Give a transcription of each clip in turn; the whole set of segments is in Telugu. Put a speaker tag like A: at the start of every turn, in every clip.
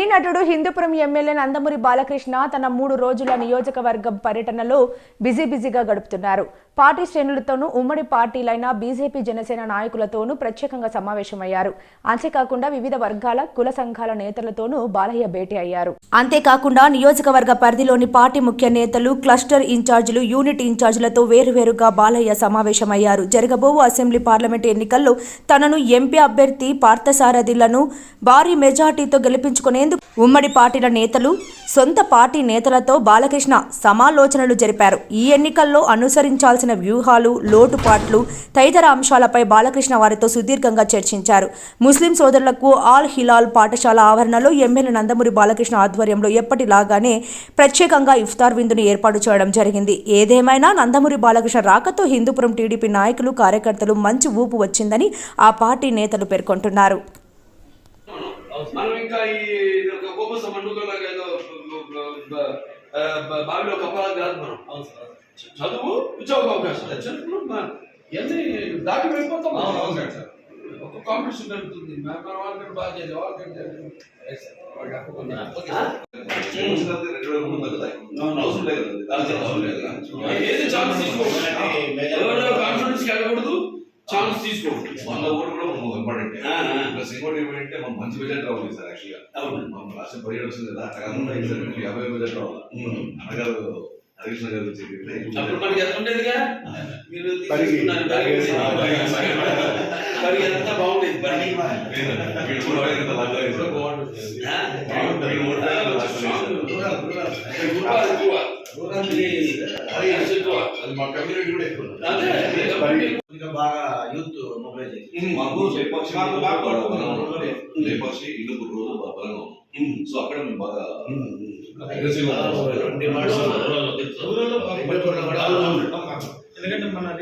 A: నటుడు హిందూపురం ఎమ్మెల్యే నందమూరి బాలకృష్ణ తన మూడు రోజుల నియోజకవర్గం పర్యటనలో బిజీ బిజీగా గడుపుతున్నారు. పార్టీ శ్రేణులతోనూ ఉమ్మడి పార్టీలైన బీజేపీ జనసేన నాయకులతోనూ ప్రత్యేకంగా సమావేశమయ్యారు. అంతేకాకుండా వివిధ వర్గాల కుల సంఘాల నేతలతోనూ బాలయ్య భేటీ అయ్యారు. అంతేకాకుండా నియోజకవర్గ పరిధిలోని పార్టీ ముఖ్య నేతలు క్లస్టర్ ఇన్ఛార్జీలు యూనిట్ ఇన్ఛార్జీలతో వేరువేరుగా బాలయ్య సమావేశమయ్యారు. జరగబోవు అసెంబ్లీ పార్లమెంట్ ఎన్నికల్లో తనను ఎంపీ అభ్యర్థి పార్థసారథిలను భారీ మెజార్టీతో గెలిపించుకునేందుకు ఉమ్మడి పార్టీల నేతలు సొంత పార్టీ నేతలతో బాలకృష్ణ సమాలోచనలు జరిపారు. ఈ ఎన్నికల్లో అనుసరించాల్సిన వ్యూహాలు లోటుపాట్లు తదితర అంశాలపై బాలకృష్ణ వారితో సుదీర్ఘంగా చర్చించారు. ముస్లిం సోదరులకు ఆల్ హిలాల్ పాఠశాల ఆవరణలో ఎమ్మెల్యే నందమూరి బాలకృష్ణ ఆధ్వర్యంలో ఎప్పటిలాగానే ప్రత్యేకంగా ఇఫ్తార్ విందును ఏర్పాటు చేయడం జరిగింది. ఏదేమైనా నందమూరి బాలకృష్ణ రాకతో హిందూపురం టీడీపీ నాయకులు కార్యకర్తలు మంచి ఊపు వచ్చిందని ఆ పార్టీ నేతలు పేర్కొంటున్నారు.
B: మనం ఇంకా ఈ ఒక గొప్ప పండుగలాగా ఏదో బావిలో కప్పాలా కాదు మనం. చదువు ఉద్యోగ అవకాశం చదువు దాటి వెళ్ళిపోతాం ఒక కాంపిటీషన్ జరుగుతుంది. మన మన వాళ్ళకంటే బాగా చేయాలి. వాళ్ళకంటే ఏది ఛాన్స్ ఎవరో కాన్ఫిడెన్స్ వెళ్ళకూడదు. ఛాన్స్ తీసుకోకూడదు
C: వంద ఓట్లు కూడా మనకు ఇంపార్టెంట్. ప్లస్ ఇంకోటి ఏమంటే మనం మంచి బడ్జెట్ రావాలి సార్ యాక్చువల్గా
B: అవును.
C: మనం రాష్ట్రం పదిహేడు వస్తుంది కదా అట్లా కాకుండా ఈసారి యాభై బడ్జెట్ రావాలి. అనగారు హరికృష్ణ గారు చెప్పి
B: అప్పుడు మనకి ఎంత ఉండేదిగా మీరు అంతా బాగుండేది
C: వేశారు.
B: బాగుంటుంది.
C: అది మా కమ్యూనిటీ కూడా ఎక్కువ
D: బాగా యూత్ మొబైల్
C: మాకు లేపాక్షి ఇల్లు రోజు బలంగా. సో అక్కడ మేము బాగా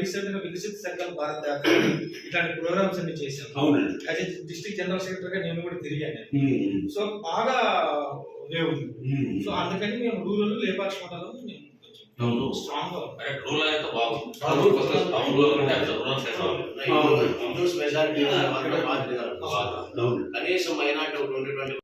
E: రీసెంట్గా వికసిత్ సంకల్ప భారత్ యాత్ర ఇట్లాంటి ప్రోగ్రామ్స్ అన్ని చేశాం.
B: అవునండి.
E: అయితే డిస్ట్రిక్ట్ జనరల్ సెక్రటరీ గా నేను కూడా తిరిగాను. సో బాగా లేవు. సో అందుకని మేము రూరల్ లేపాక్ష మండలం
B: అవును.
E: స్ట్రాంగ్గా
F: రూల్ అయితే బాగుంది. టౌన్లో రూరల్.
D: కనీసం మైనార్టీ ట్వంటీ ట్వంటీ